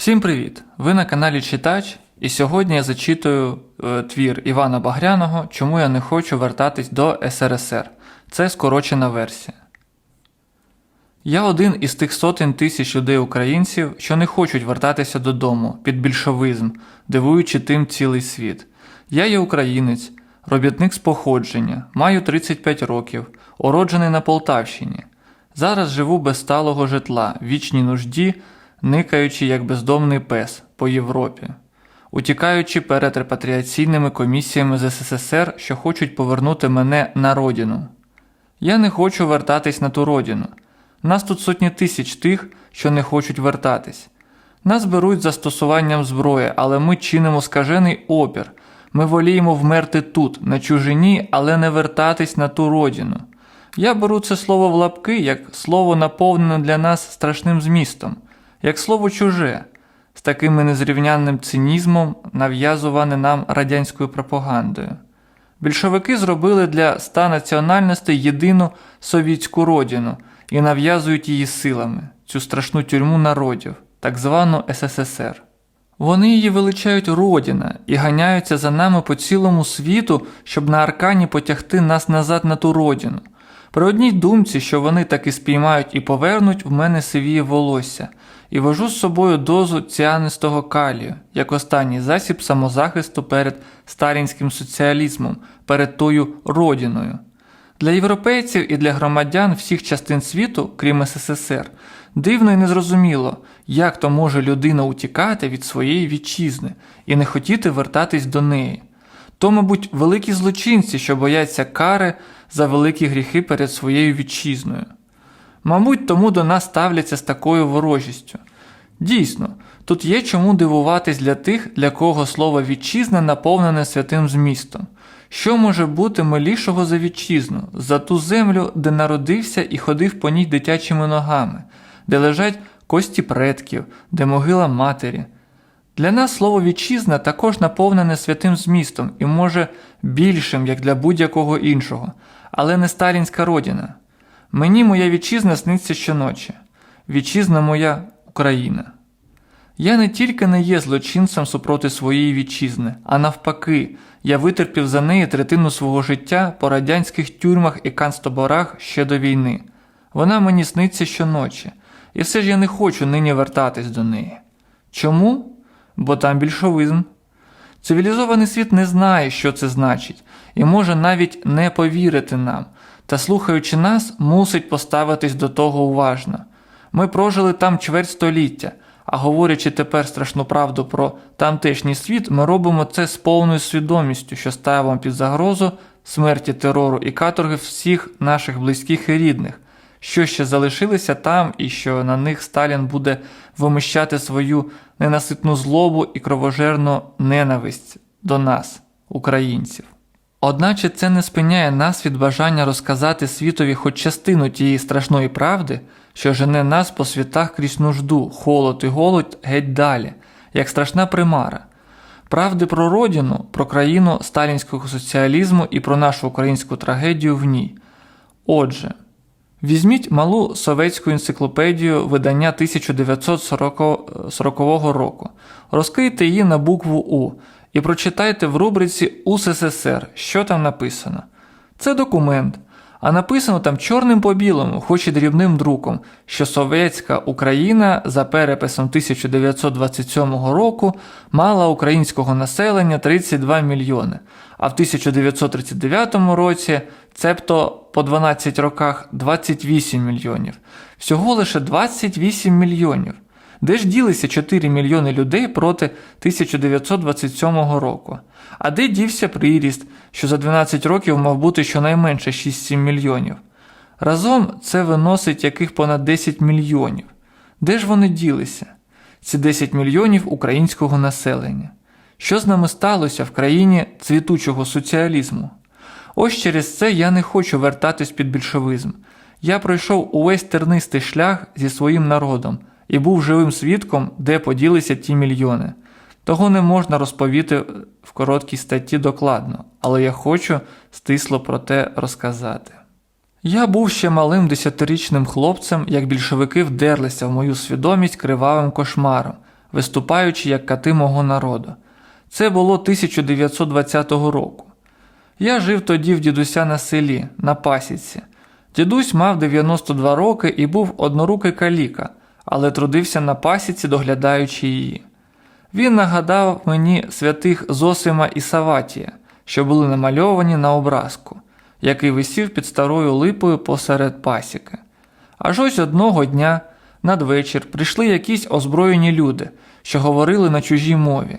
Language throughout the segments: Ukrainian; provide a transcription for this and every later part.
Всім привіт! Ви на каналі Читач, і сьогодні я зачитую е, твір Івана Багряного Чому я не хочу вертатись до СРСР. Це скорочена версія. Я один із тих сотень тисяч людей-українців, що не хочуть вертатися додому під більшовизм, дивуючи тим цілий світ. Я є українець, робітник з походження, маю 35 років, уроджений на Полтавщині. Зараз живу без сталого житла, вічній нужді, никаючи як бездомний пес по Європі, утікаючи перед репатріаційними комісіями з СССР, що хочуть повернути мене на родину. Я не хочу вертатись на ту родину. Нас тут сотні тисяч тих, що не хочуть вертатись. Нас беруть застосуванням зброї, але ми чинимо скажений опір. Ми воліємо вмерти тут, на чужині, але не вертатись на ту родину. Я беру це слово в лапки, як слово наповнене для нас страшним змістом, як слово чуже, з таким незрівнянним цинізмом, нав'язуване нам радянською пропагандою. Більшовики зробили для ста національностей єдину совітську родину і нав'язують її силами, цю страшну тюрму народів, так звану СССР. Вони її величають родина і ганяються за нами по цілому світу, щоб на аркані потягти нас назад на ту родину. При одній думці, що вони таки спіймають і повернуть, в мене сивіє волосся, і вожу з собою дозу ціанистого калію, як останній засіб самозахисту перед сталінським соціалізмом, перед тою родиною. Для європейців і для громадян всіх частин світу, крім СССР, дивно і незрозуміло, як то може людина утікати від своєї вітчизни і не хотіти вертатись до неї. То, мабуть, великі злочинці, що бояться кари за великі гріхи перед своєю вітчизною. Мабуть, тому до нас ставляться з такою ворожістю. Дійсно, тут є чому дивуватись для тих, для кого слово вітчизна наповнене святим змістом. Що може бути милішого за вітчизну, за ту землю, де народився і ходив по ній дитячими ногами, де лежать кості предків, де могила матері. Для нас слово вітчизна також наповнене святим змістом і може більшим, як для будь-якого іншого, але не сталінська родина. Мені моя вітчизна сниться щоночі. Вітчизна моя Україна. Я не тільки не є злочинцем супроти своєї вітчизни, а навпаки, я витерпів за неї третину свого життя по радянських тюрмах і канцтоборах ще до війни. Вона мені сниться щоночі, і все ж я не хочу нині вертатись до неї. Чому? Бо там більшовизм. Цивілізований світ не знає, що це значить, і може навіть не повірити нам, та слухаючи нас, мусить поставитись до того уважно. Ми прожили там чверть століття, а говорячи тепер страшну правду про тамтешній світ, ми робимо це з повною свідомістю, що ставимо під загрозу смерті терору і каторги всіх наших близьких і рідних, що ще залишилися там, і що на них Сталін буде виміщати свою ненаситну злобу і кровожерну ненависть до нас, українців. Одначе це не спиняє нас від бажання розказати світові хоч частину тієї страшної правди, що жене нас по світах крізь нужду, холод і голод геть далі, як страшна примара. Правди про родину, про країну сталінського соціалізму і про нашу українську трагедію в ній. Отже, візьміть малу советську енциклопедію видання 1940 року, розкрийте її на букву У і прочитайте в рубриці УССР, що там написано. Це документ, а написано там чорним по білому, хоч і дрібним друком, що Совєтська Україна за переписом 1927 року мала українського населення 32 мільйони, а в 1939 році, цебто по 12 роках, 28 мільйонів. Всього лише 28 мільйонів. Де ж ділися 4 мільйони людей проти 1927 року? А де дівся приріст, що за 12 років мав бути щонайменше 6-7 мільйонів? Разом це виносить яких понад 10 мільйонів. Де ж вони ділися? Ці 10 мільйонів українського населення. Що з нами сталося в країні цвітучого соціалізму? Ось через це я не хочу вертатись під більшовизм. Я пройшов увесь тернистий шлях зі своїм народом і був живим свідком, де поділися ті мільйони. Того не можна розповіти в короткій статті докладно, але я хочу стисло про те розказати. Я був ще малим десятирічним хлопцем, як більшовики вдерлися в мою свідомість кривавим кошмаром, виступаючи як кати мого народу. Це було 1920 року. Я жив тоді в дідуся на селі, на пасіці. Дідусь мав 92 роки і був однорукий каліка, але трудився на пасіці, доглядаючи її. Він нагадав мені святих Зосима і Саватія, що були намальовані на образку, який висів під старою липою посеред пасіки. Аж ось одного дня надвечір прийшли якісь озброєні люди, що говорили на чужій мові,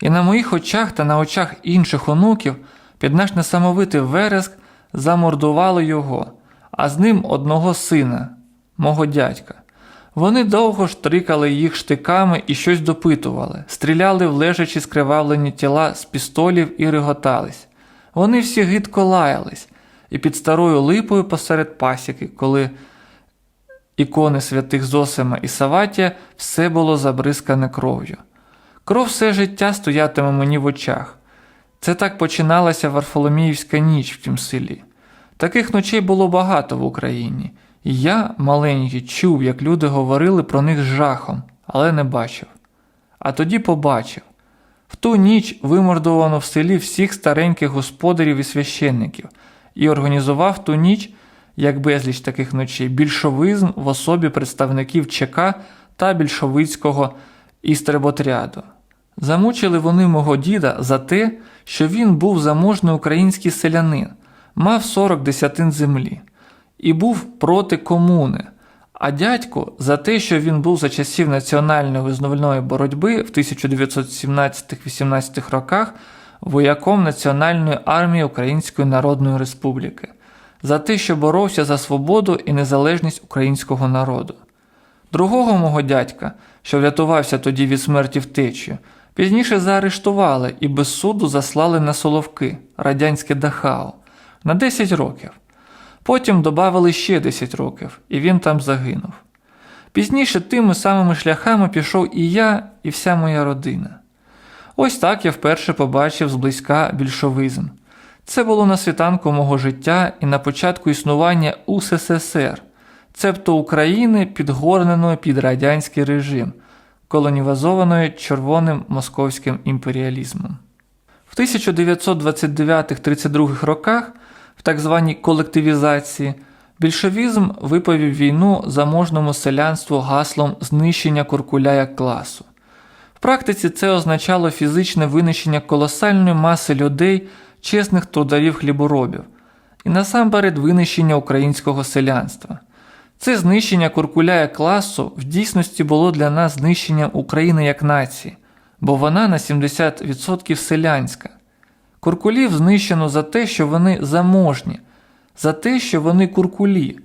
і на моїх очах та на очах інших онуків під наш несамовитий вереск замордували його, а з ним одного сина, мого дядька. Вони довго штрикали їх штиками і щось допитували, стріляли в лежачі скривавлені тіла з пістолів і реготались. Вони всі гидко лаялись, і під старою липою посеред пасіки, коли ікони святих Зосима і Саватія, все було забризкане кров'ю. Кров все життя стоятиме мені в очах. Це так починалася Варфоломіївська ніч в тім селі. Таких ночей було багато в Україні, я, маленький, чув, як люди говорили про них з жахом, але не бачив. А тоді побачив. В ту ніч вимордовано в селі всіх стареньких господарів і священників, і організував ту ніч, як безліч таких ночей, більшовизм в особі представників ЧК та більшовицького істреботряду. Замучили вони мого діда за те, що він був заможний український селянин, мав 40 десятин землі і був проти комуни. А дядько за те, що він був за часів національної визнавальної боротьби в 1917-18 роках вояком Національної армії Української Народної Республіки, за те, що боровся за свободу і незалежність українського народу. Другого мого дядька, що врятувався тоді від смерті втечі, пізніше заарештували і без суду заслали на Соловки, радянське Дахау, на 10 років. Потім додали ще 10 років, і він там загинув. Пізніше тими самими шляхами пішов і я, і вся моя родина. Ось так я вперше побачив зблизька більшовизм. Це було на світанку мого життя і на початку існування УССР, цебто України, підгорненої під радянський режим, колонізованої червоним московським імперіалізмом. В 1929-32 роках, в так званій колективізації, більшовізм виповів війну заможному селянству гаслом знищення куркуля як класу. В практиці це означало фізичне винищення колосальної маси людей, чесних трудовів хліборобів, і насамперед винищення українського селянства. Це знищення куркуля як класу в дійсності було для нас знищенням України як нації, бо вона на 70% селянська. Куркулів знищено за те, що вони заможні, за те, що вони куркулі.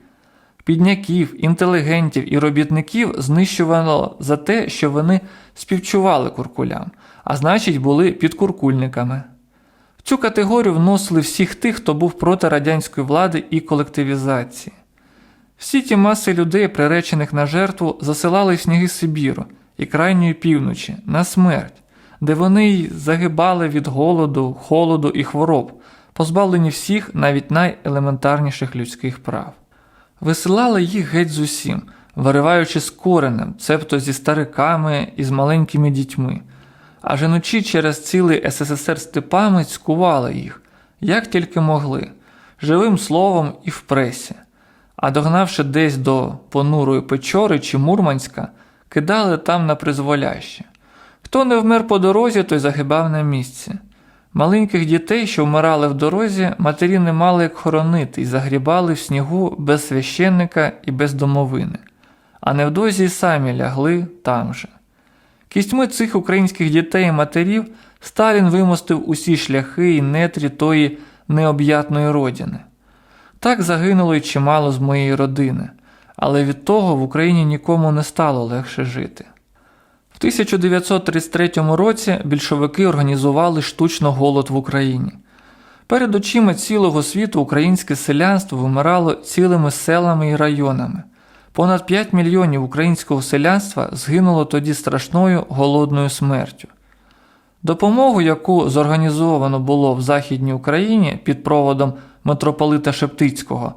Підняків, інтелігентів і робітників знищувало за те, що вони співчували куркулям, а значить були підкуркульниками. В цю категорію вносили всіх тих, хто був проти радянської влади і колективізації. Всі ті маси людей, приречених на жертву, засилали в сніги Сибіру і крайньої півночі на смерть, де вони й загибали від голоду, холоду і хвороб, позбавлені всіх навіть найелементарніших людських прав. Висилали їх геть з усім, вириваючи з коренем, цебто зі стариками і з маленькими дітьми, а женучи через цілий СССР степами цькували їх, як тільки могли, живим словом і в пресі а догнавши десь до понурої Печори чи Мурманська, кидали там на призволяще. Хто не вмер по дорозі, той загибав на місці. Маленьких дітей, що вмирали в дорозі, матері не мали як хоронити і загрібали в снігу без священника і без домовини, а невдовзі й самі лягли там же. Кістьми цих українських дітей і матерів Сталін вимостив усі шляхи і нетрі тої необ'ятної родини. Так загинуло й чимало з моєї родини, але від того в Україні нікому не стало легше жити. В 1933 році більшовики організували штучно голод в Україні. Перед очима цілого світу українське селянство вимирало цілими селами і районами. Понад 5 мільйонів українського селянства згинуло тоді страшною голодною смертю. Допомогу, яку зорганізовано було в Західній Україні під проводом митрополита Шептицького,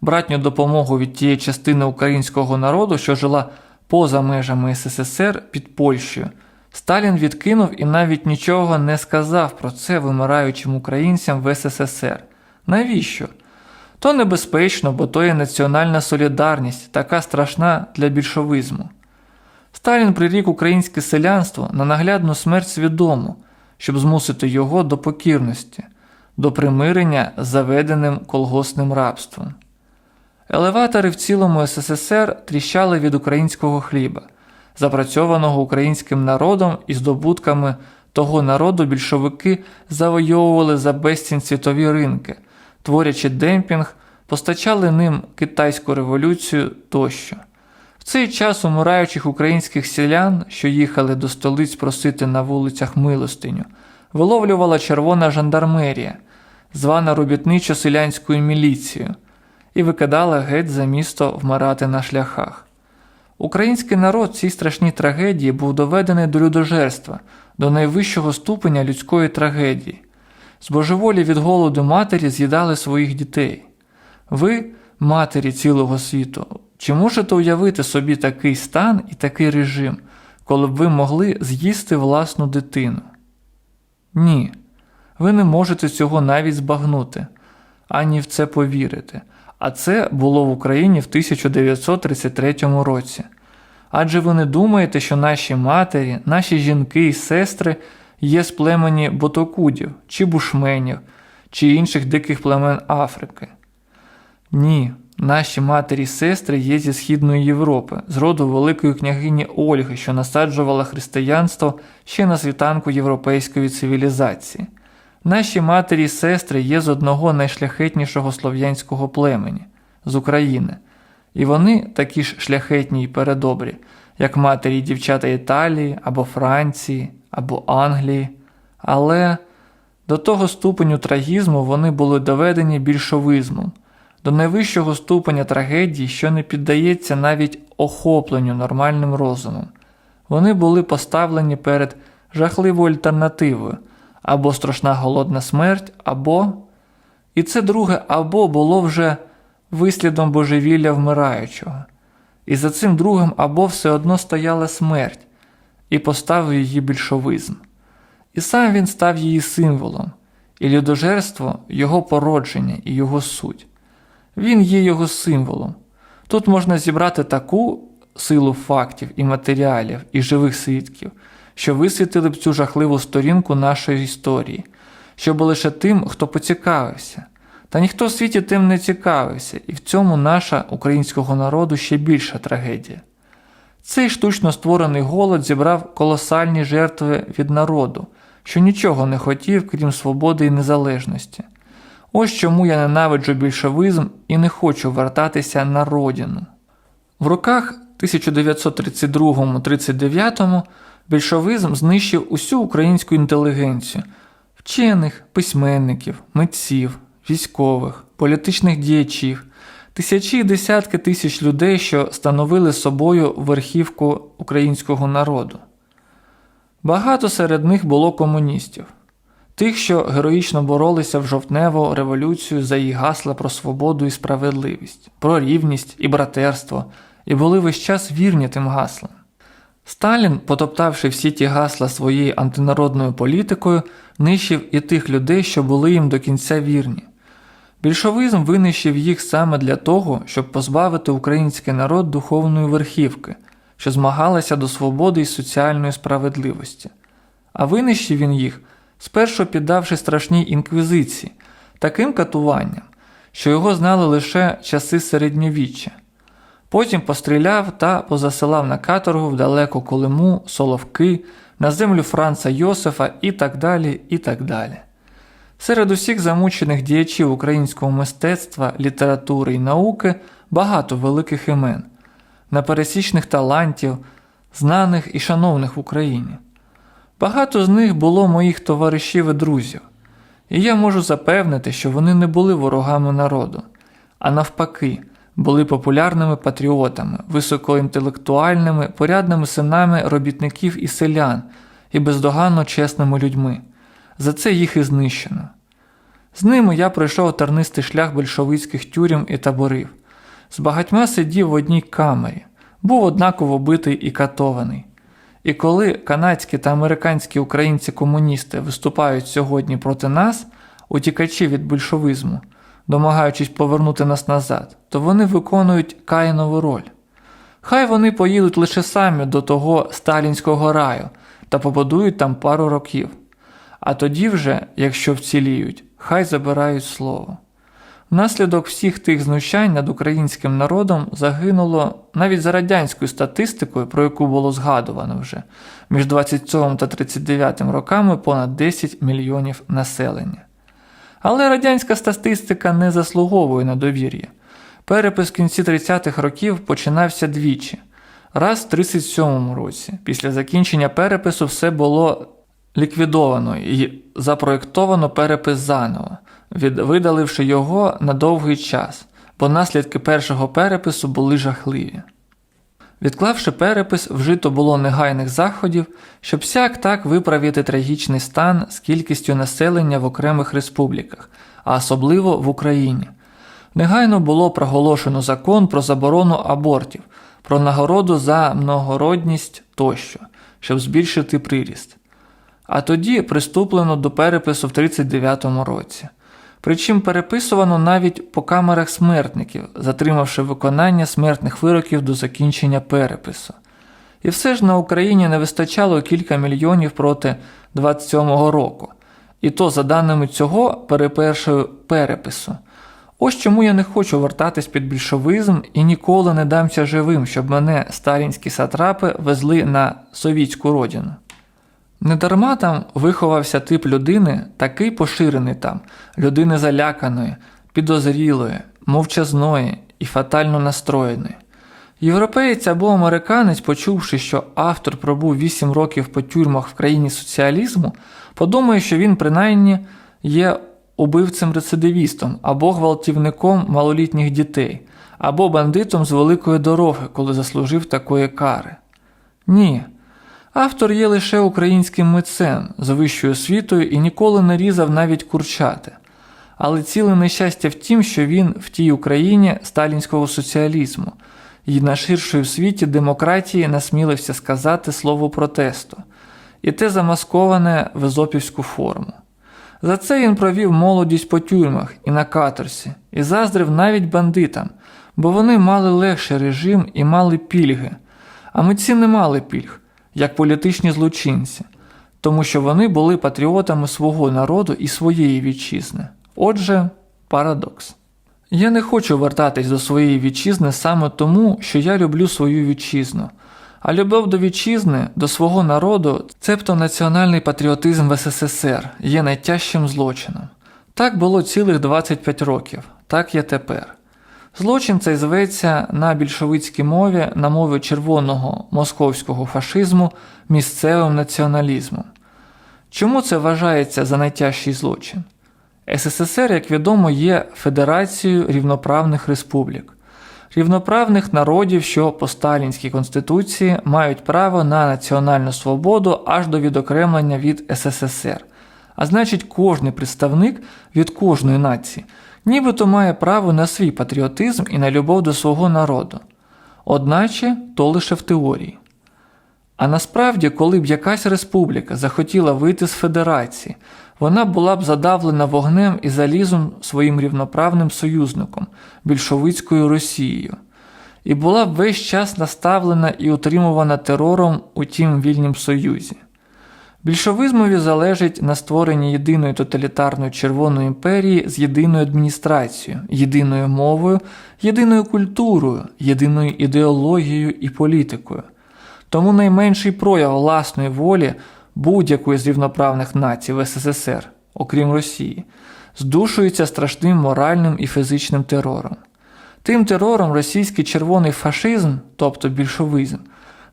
братню допомогу від тієї частини українського народу, що жила поза межами СССР під Польщею, Сталін відкинув і навіть нічого не сказав про це вимираючим українцям в СССР. Навіщо? То небезпечно, бо то є національна солідарність, така страшна для більшовизму. Сталін прирік українське селянство на наглядну смерть свідомо, щоб змусити його до покірності, до примирення з заведеним колгосним рабством. Елеватори в цілому СССР тріщали від українського хліба, запрацьованого українським народом і здобутками того народу більшовики завойовували за безцінь світові ринки, творячи демпінг, постачали ним китайську революцію тощо. В цей час умираючих українських селян, що їхали до столиць просити на вулицях милостиню, виловлювала червона жандармерія, звана робітничо-селянською міліцією, і викидала геть за місто вмирати на шляхах. Український народ цій страшній трагедії був доведений до людожерства, до найвищого ступеня людської трагедії. З божеволі від голоду матері з'їдали своїх дітей. Ви, матері цілого світу, чи можете уявити собі такий стан і такий режим, коли б ви могли з'їсти власну дитину? Ні, ви не можете цього навіть збагнути, ані в це повірити. А це було в Україні в 1933 році. Адже ви не думаєте, що наші матері, наші жінки і сестри є з племені ботокудів чи бушменів, чи інших диких племен Африки. Ні, наші матері і сестри є зі Східної Європи, з роду великої княгині Ольги, що насаджувала християнство ще на світанку європейської цивілізації. Наші матері і сестри є з одного найшляхетнішого слов'янського племені з України, і вони такі ж шляхетні й передобрі, як матері і дівчата Італії або Франції, або Англії. Але до того ступеню трагізму вони були доведені більшовизмом, до найвищого ступеня трагедії, що не піддається навіть охопленню нормальним розумом. Вони були поставлені перед жахливою альтернативою або страшна голодна смерть, або. І це друге або було вже вислідом божевілля вмираючого. І за цим другим або все одно стояла смерть, і поставив її більшовизм. І сам він став її символом, і людожерство його породження і його суть. Він є його символом. Тут можна зібрати таку силу фактів і матеріалів, і живих свідків, що висвітили б цю жахливу сторінку нашої історії, щоб лише тим, хто поцікавився. Та ніхто в світі тим не цікавився, і в цьому наша українського народу ще більша трагедія. Цей штучно створений голод зібрав колосальні жертви від народу, що нічого не хотів, крім свободи і незалежності. Ось чому я ненавиджу більшовизм і не хочу вертатися на родину. В роках 1932-39 більшовизм знищив усю українську інтелігенцію, вчених, письменників, митців, військових, політичних діячів, тисячі і десятки тисяч людей, що становили собою верхівку українського народу. Багато серед них було комуністів, тих, що героїчно боролися в жовтневу революцію за її гасла про свободу і справедливість, про рівність і братерство, і були весь час вірні тим гаслам. Сталін, потоптавши всі ті гасла своєю антинародною політикою, нищив і тих людей, що були їм до кінця вірні. Більшовизм винищив їх саме для того, щоб позбавити український народ духовної верхівки, що змагалася до свободи і соціальної справедливості. А винищив він їх, спершу піддавши страшній інквізиції, таким катуванням, що його знали лише часи середньовіччя. Потім постріляв та позасилав на каторгу в далеку Колиму, Соловки, на землю Франца Йосифа і так далі, і так далі. Серед усіх замучених діячів українського мистецтва, літератури і науки багато великих імен, непересічних талантів, знаних і шановних в Україні. Багато з них було моїх товаришів і друзів, і я можу запевнити, що вони не були ворогами народу, а навпаки, були популярними патріотами, високоінтелектуальними, порядними синами робітників і селян і бездоганно чесними людьми. За це їх і знищено. З ними я пройшов тернистий шлях більшовицьких тюрем і таборів. З багатьма сидів в одній камері, був однаково битий і катований. І коли канадські та американські українці-комуністи виступають сьогодні проти нас, утікачі від більшовизму, домагаючись повернути нас назад, то вони виконують Каїнову роль. Хай вони поїдуть лише самі до того сталінського раю та побудують там пару років. А тоді вже, якщо вціліють, хай забирають слово. Внаслідок всіх тих знущань над українським народом загинуло навіть за радянською статистикою, про яку було згадувано вже, між 27 та 39 роками понад 10 мільйонів населення. Але радянська статистика не заслуговує на довір'я. Перепис в кінці 30-х років починався двічі. Раз в 37-му році. Після закінчення перепису все було ліквідовано і запроєктовано перепис заново, видаливши його на довгий час, бо наслідки першого перепису були жахливі. Відклавши перепис, вжито було негайних заходів, щоб сяк так виправити трагічний стан з кількістю населення в окремих республіках, а особливо в Україні. Негайно було проголошено закон про заборону абортів, про нагороду за многородність тощо, щоб збільшити приріст. А тоді приступлено до перепису в 39-му році. Причим переписувано навіть по камерах смертників, затримавши виконання смертних вироків до закінчення перепису. І все ж на Україні не вистачало кілька мільйонів проти 27-го року. І то за даними цього перепершого перепису. Ось чому я не хочу вертатись під більшовизм і ніколи не дамся живим, щоб мене сталінські сатрапи везли на совітську родину. Недарма там виховався тип людини, такий поширений там, людини заляканої, підозрілої, мовчазної і фатально настроєної. Європеєць або американець, почувши, що автор пробув 8 років по тюрмах в країні соціалізму, подумає, що він принаймні є убивцем-рецидивістом або гвалтівником малолітніх дітей, або бандитом з великої дороги, коли заслужив такої кари. Ні. Автор є лише українським митцем з вищою освітою і ніколи не різав навіть курчати. Але ціле нещастя в тім, що він в тій Україні сталінського соціалізму і на ширшої в світі демократії насмілився сказати слово протесту, і те замасковане в езопівську форму. За це він провів молодість по тюрмах і на каторсі, і заздрив навіть бандитам, бо вони мали легший режим і мали пільги, а митці не мали пільг, як політичні злочинці, тому що вони були патріотами свого народу і своєї вітчизни. Отже, парадокс. Я не хочу вертатись до своєї вітчизни саме тому, що я люблю свою вітчизну. А любов до вітчизни, до свого народу, цебто національний патріотизм в СССР є найтяжчим злочином. Так було цілих 25 років, так є тепер. Злочин цей зветься на більшовицькій мові, на мові червоного московського фашизму, місцевим націоналізмом. Чому це вважається за найтяжчий злочин? СССР, як відомо, є Федерацією рівноправних республік, рівноправних народів, що по Сталінській конституції мають право на національну свободу аж до відокремлення від СССР. А значить, кожний представник від кожної нації нібито має право на свій патріотизм і на любов до свого народу. Одначе то лише в теорії. А насправді, коли б якась республіка захотіла вийти з федерації, вона була б задавлена вогнем і залізом своїм рівноправним союзником більшовицькою Росією, і була б весь час наставлена і утримувана терором у тім вільнім союзі. Більшовизмові залежить на створенні єдиної тоталітарної Червоної імперії з єдиною адміністрацією, єдиною мовою, єдиною культурою, єдиною ідеологією і політикою. Тому найменший прояв власної волі будь-якої з рівноправних націй в СССР, окрім Росії, здушується страшним моральним і фізичним терором. Тим терором російський червоний фашизм, тобто більшовизм,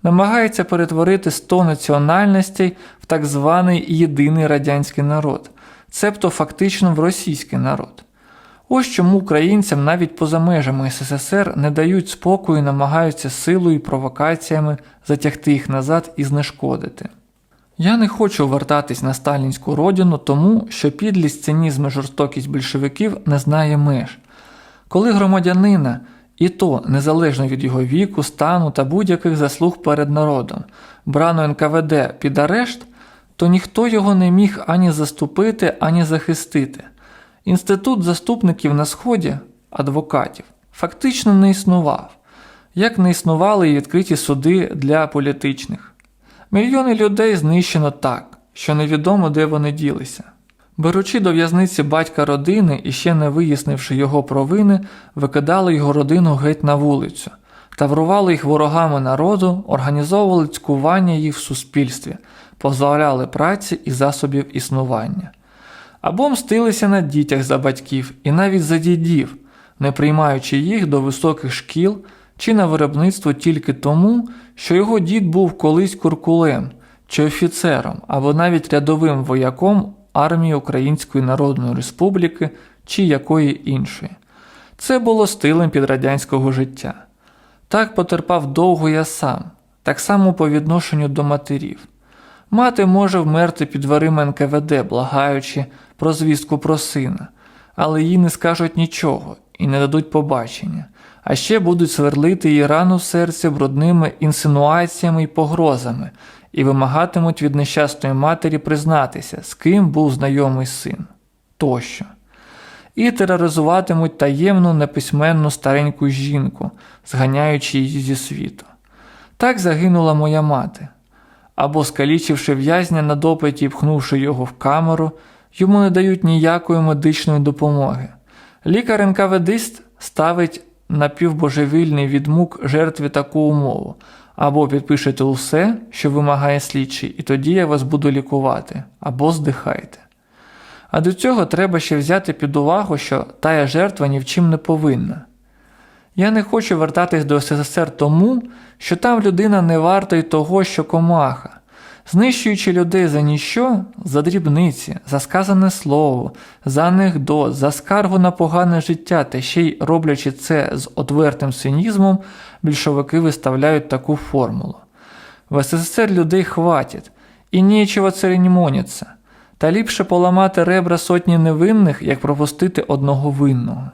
намагається перетворити 100 національностей в так званий єдиний радянський народ, цебто фактично в російський народ. Ось чому українцям навіть поза межами СССР не дають спокою і намагаються силою і провокаціями затягти їх назад і знешкодити. Я не хочу вертатись на сталінську родину, тому що підлість, цинізм і жорстокість більшовиків не знає меж. Коли громадянина І то незалежно від його віку, стану та будь-яких заслуг перед народом, брано НКВД під арешт, то ніхто його не міг ані заступити, ані захистити. Інститут заступників на Сході, адвокатів, фактично не існував, як не існували і відкриті суди для політичних. Мільйони людей знищено так, що невідомо, де вони ділися. Беручи до в'язниці батька родини і ще не вияснивши його провини, викидали його родину геть на вулицю, таврували їх ворогами народу, організовували цькування їх в суспільстві, позбавляли праці і засобів існування. Або мстилися на дітях за батьків і навіть за дідів, не приймаючи їх до високих шкіл чи на виробництво тільки тому, що його дід був колись куркулем чи офіцером, або навіть рядовим вояком армії Української Народної Республіки чи якої іншої. Це було стилем підрадянського життя. Так потерпав довго я сам, так само по відношенню до матерів. Мати може вмерти під дверима НКВД, благаючи про звістку про сина, але їй не скажуть нічого і не дадуть побачення, а ще будуть сверлити її рану в серці брудними інсинуаціями і погрозами, і вимагатимуть від нещасної матері признатися, з ким був знайомий син тощо. І тероризуватимуть таємну неписьменну стареньку жінку, зганяючи її зі світу. Так загинула моя мати. Або, скалічивши в'язня на допиті і пхнувши його в камеру, йому не дають ніякої медичної допомоги. Лікар НКВДист ставить напівбожевільний від мук жертві таку умову або підпишете усе, що вимагає слідчий, і тоді я вас буду лікувати, або здихайте. А до цього треба ще взяти під увагу, що тая жертва ні в чим не повинна. Я не хочу вертатись до СССР тому, що там людина не варта й того, що комаха, знищуючи людей за ніщо, за дрібниці, за сказане слово, за анекдот, за скаргу на погане життя та ще й роблячи це з отвертим цинізмом, більшовики виставляють таку формулу. В СССР людей хватить, і нічого церемоніться, та ліпше поламати ребра сотні невинних, як пропустити одного винного.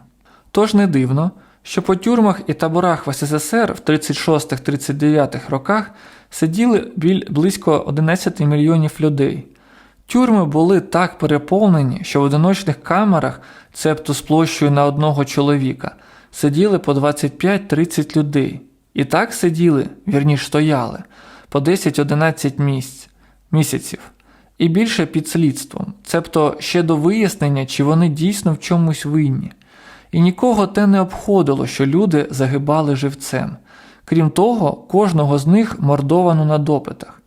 Тож не дивно, що по тюрмах і таборах в СССР в 36-39 роках сиділи близько 11 мільйонів людей. Тюрми були так переповнені, що в одиночних камерах, цебто з площею на одного чоловіка, сиділи по 25-30 людей. І так сиділи, вірніш стояли, по 10-11 місць, місяців, і більше під слідством, цебто ще до вияснення, чи вони дійсно в чомусь винні. І нікого те не обходило, що люди загибали живцем. Крім того, кожного з них мордовано на допитах.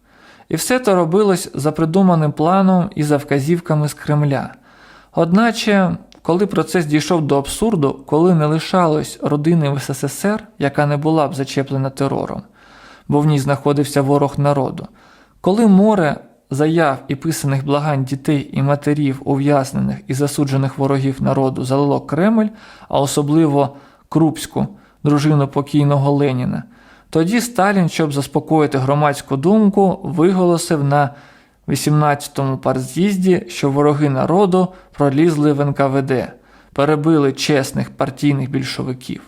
І все це робилось за придуманим планом і за вказівками з Кремля. Одначе, коли процес дійшов до абсурду, коли не лишалось родини в СССР, яка не була б зачеплена терором, бо в ній знаходився ворог народу, коли море заяв і писаних благань дітей і матерів, ув'язнених і засуджених ворогів народу залило Кремль, а особливо Крупську, дружину покійного Леніна, тоді Сталін, щоб заспокоїти громадську думку, виголосив на 18-му партз'їзді, що вороги народу пролізли в НКВД, перебили чесних партійних більшовиків.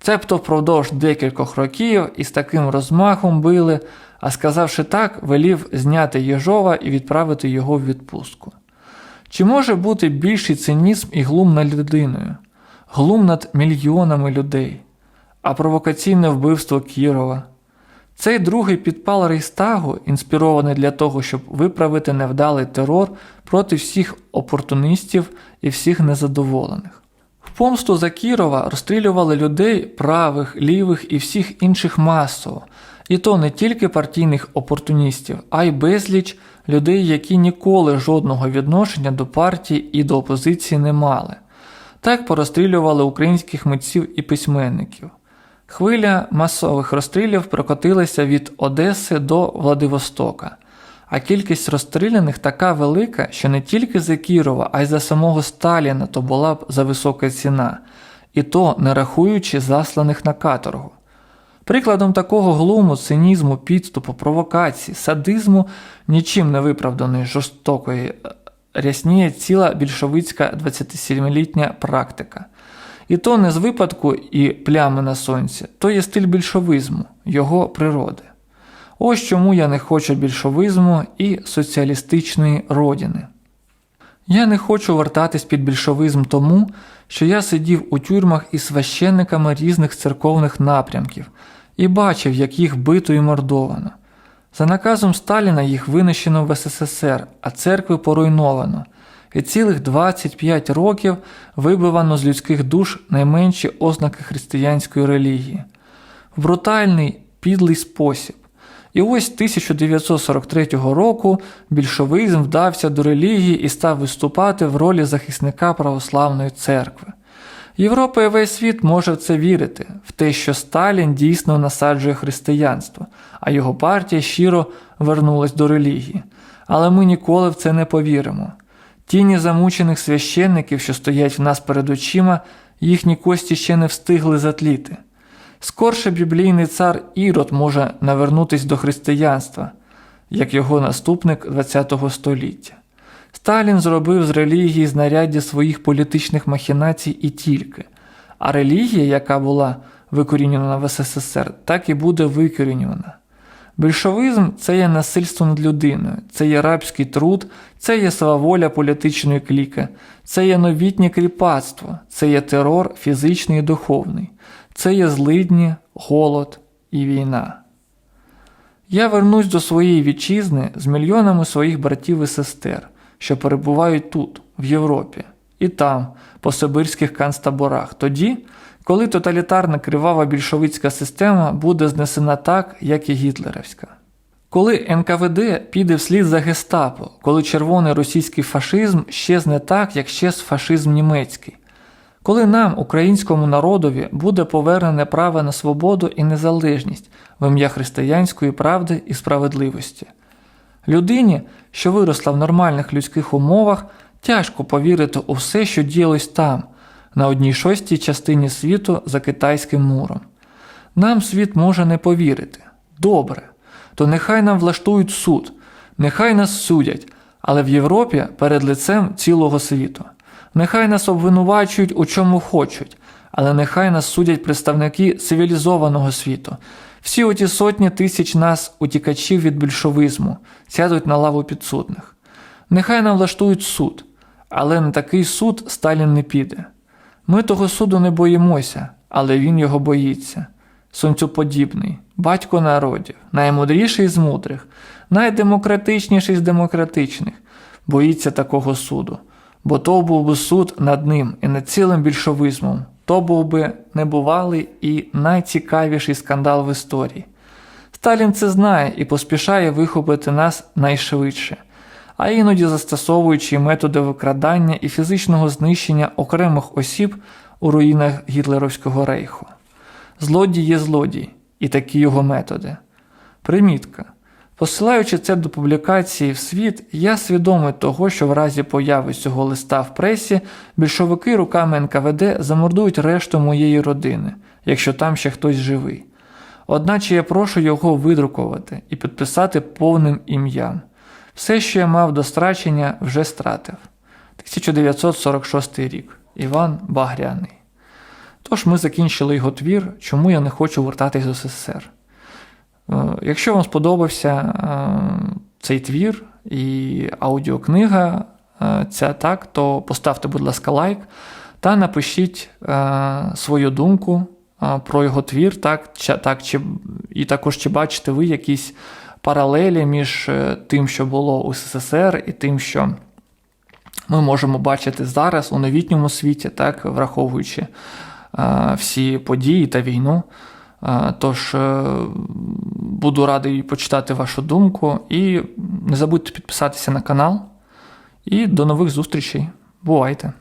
Цебто впродовж декількох років із таким розмахом били, а сказавши так, велів зняти Єжова і відправити його в відпустку. Чи може бути більший цинізм і глум над людиною, глум над мільйонами людей, а провокаційне вбивство Кірова? Цей другий підпал Рейстагу, інспірований для того, щоб виправити невдалий терор проти всіх опортунистів і всіх незадоволених. В помсту за Кірова розстрілювали людей правих, лівих і всіх інших масово, і то не тільки партійних опортуністів, а й безліч людей, які ніколи жодного відношення до партії і до опозиції не мали. Так порозстрілювали українських митців і письменників. Хвиля масових розстрілів прокотилася від Одеси до Владивостока, а кількість розстріляних така велика, що не тільки за Кірова, а й за самого Сталіна то була б за висока ціна, і то не рахуючи засланих на каторгу. Прикладом такого глуму, цинізму, підступу, провокації, садизму, нічим не виправданої жорстокої рясніє ціла більшовицька 27-літня практика. І то не з випадку і плями на сонці, то є стиль більшовизму, його природи. Ось чому я не хочу більшовизму і соціалістичної родини. Я не хочу вертатись під більшовизм тому, що я сидів у тюрмах із священниками різних церковних напрямків і бачив, як їх бито і мордовано. За наказом Сталіна їх винищено в СССР, а церкви поруйновано, і цілих 25 років вибивано з людських душ найменші ознаки християнської релігії. В брутальний, підлий спосіб. І ось 1943 року більшовизм вдався до релігії і став виступати в ролі захисника православної церкви. Європа і весь світ може в це вірити, в те, що Сталін дійсно насаджує християнство, а його партія щиро вернулась до релігії. Але ми ніколи в це не повіримо. Тіні замучених священників, що стоять в нас перед очима, їхні кості ще не встигли затліти. Скорше біблійний цар Ірод може навернутись до християнства, як його наступник ХХ століття. Сталін зробив з релігії знаряддя своїх політичних махінацій і тільки, а релігія, яка була викорінена в СССР, так і буде викорінювана. Більшовизм це є насильство над людиною, це є рабський труд, це є сваволя політичної кліки, це є новітнє кріпацтво, це є терор фізичний і духовний, це є злидні, голод і війна. Я вернусь до своєї вітчизни з мільйонами своїх братів і сестер, що перебувають тут, в Європі, і там, по сибирських канцтаборах, тоді, коли тоталітарна кривава більшовицька система буде знесена так, як і гітлерівська. Коли НКВД піде вслід за гестапо, коли червоний російський фашизм щезне так, як щез фашизм німецький, коли нам, українському народові, буде повернене право на свободу і незалежність в ім'я християнської правди і справедливості. Людині, що виросла в нормальних людських умовах, тяжко повірити у все, що діялось там, на одній шостій частині світу за китайським муром. Нам світ може не повірити. Добре, то нехай нам влаштують суд, нехай нас судять, але в Європі перед лицем цілого світу. Нехай нас обвинувачують у чому хочуть, але нехай нас судять представники цивілізованого світу. Всі оті сотні тисяч нас, утікачів від більшовизму, сядуть на лаву підсудних. Нехай нам влаштують суд, але на такий суд Сталін не піде. Ми того суду не боїмося, але він його боїться. Сонцюподібний, батько народів, наймудріший з мудрих, найдемократичніший з демократичних, боїться такого суду, бо то був би суд над ним і над цілим більшовизмом, то був би небувалий і найцікавіший скандал в історії. Сталін це знає і поспішає вихопити нас найшвидше, а іноді застосовуючи методи викрадання і фізичного знищення окремих осіб у руїнах гітлерівського рейху. Злодій є злодій, і такі його методи. Примітка. Посилаючи це до публікації в світ, я свідомий того, що в разі появи цього листа в пресі більшовики руками НКВД замордують решту моєї родини, якщо там ще хтось живий. Одначе я прошу його видрукувати і підписати повним ім'ям. Все, що я мав до страчення, вже стратив. 1946 рік. Іван Багряний. Тож ми закінчили його твір, чому я не хочу вертатись до СССР. Е, Якщо вам сподобався е, цей твір і аудіокнига, е, ця так, то поставте, будь ласка, лайк та напишіть свою думку про його твір, так, чи, так, чи, і також чи бачите ви якісь паралелі між тим, що було у СССР, і тим, що ми можемо бачити зараз у новітньому світі, так, враховуючи всі події та війну. Тож е, буду радий почитати вашу думку і не забудьте підписатися на канал. І до нових зустрічей. Бувайте!